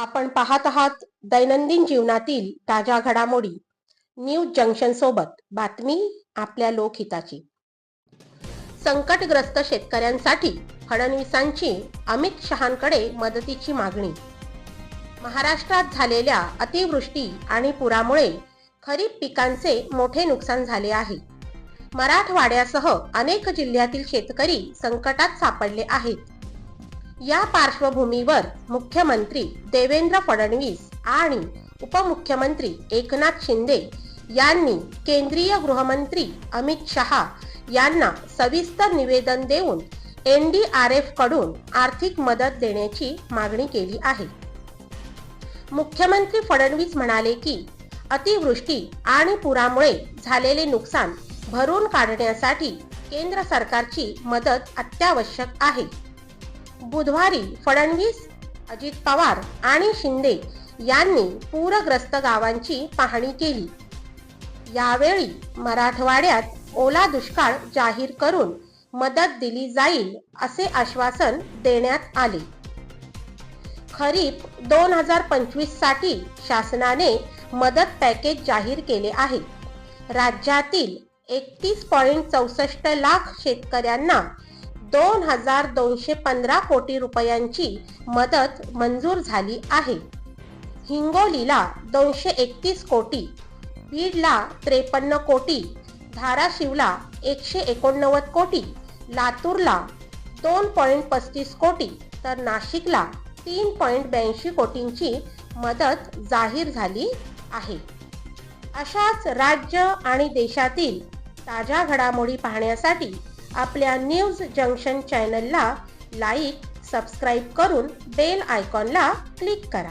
आपण पाहत आहात दैनंदिन जीवनातील ताज्या घडामोडी. न्यूज जंक्शन सोबत बातमी आपल्या लोकहिताची. संकटग्रस्त शेतकऱ्यांसाठी फडणवीसांची अमित शहांकडे मदतीची मागणी. महाराष्ट्रात झालेल्या अतिवृष्टी आणि पुरामुळे खरीप पिकांचे मोठे नुकसान झाले आहे. मराठवाड्यासह अनेक जिल्ह्यातील शेतकरी संकटात सापडले आहेत. या पार्श्वभूमीवर मुख्यमंत्री देवेंद्र फडणवीस आणि उपमुख्यमंत्री एकनाथ शिंदे यांनी केंद्रीय गृहमंत्री अमित शहा यांना सविस्तर निवेदन देऊन एन डी आरकडून आर्थिक मदत देण्याची मागणी केली आहे. मुख्यमंत्री फडणवीस म्हणाले की अतिवृष्टी आणि पुरामुळे झालेले नुकसान भरून काढण्यासाठी केंद्र सरकारची मदत अत्यावश्यक आहे. बुधवारी फडणवीस अजित पवार आणि शिंदे यांनी पूरग्रस्त गावांची पाहणी केली. यावेळी मराठवाड्यात ओला दुष्काळ जाहीर करून मदत दिली जाईल असे आश्वासन देण्यात आले. खरीप दोन हजार पंचवीससाठी शासनाने मदत पॅकेज जाहीर केले आहे. राज्यातील एकतीस पॉईंट चौसष्ट लाख शेतकऱ्यांना दोन हजार दोनशे पंधरा कोटी रुपयांची मदत मंजूर झाली आहे. हिंगोलीला दोनशे एकतीस कोटी बीडला त्रेपन्न कोटी धाराशिवला एकशे एकोणनव्वद कोटी लातूरला दोन पॉईंट पस्तीस कोटी तर नाशिकला तीन पॉईंट ब्याऐंशी कोटींची मदत जाहीर झाली आहे. अशाच राज्य आणि देशातील ताज्या घडामोडी पाहण्यासाठी आपल्या न्यूज जंक्शन चॅनलला लाईक सबस्क्राईब करून बेल आयकॉनला क्लिक करा.